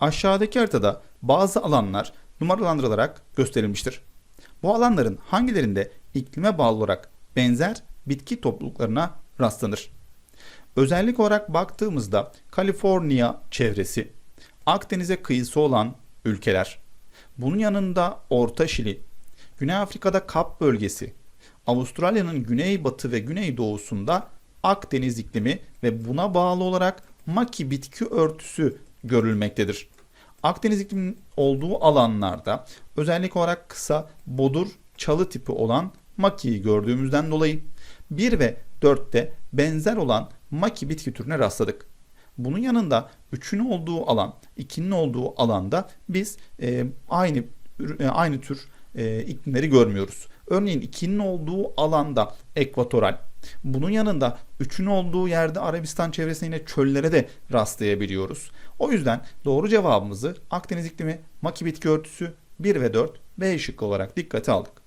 Aşağıdaki haritada bazı alanlar numaralandırılarak gösterilmiştir. Bu alanların hangilerinde iklime bağlı olarak benzer bitki topluluklarına rastlanır? Özellik olarak baktığımızda Kaliforniya çevresi, Akdeniz'e kıyısı olan ülkeler, bunun yanında Orta Şili, Güney Afrika'da Kap bölgesi, Avustralya'nın güneybatı ve güneydoğusunda Akdeniz iklimi ve buna bağlı olarak maki bitki örtüsü görülmektedir. Akdeniz ikliminin olduğu alanlarda özellik olarak kısa bodur çalı tipi olan makiyi gördüğümüzden dolayı 1 ve 4'te benzer olan maki bitki türüne rastladık. Bunun yanında 3'ün olduğu alan, 2'nin olduğu alanda biz e, aynı e, aynı tür e, iklimleri görmüyoruz. Örneğin 2'nin olduğu alanda ekvatoral, bunun yanında 3'ün olduğu yerde Arabistan çevresinde yine çöllere de rastlayabiliyoruz. O yüzden doğru cevabımızı Akdeniz iklimi, maki bitki örtüsü 1 ve 4 B şıkkı olarak dikkate aldık.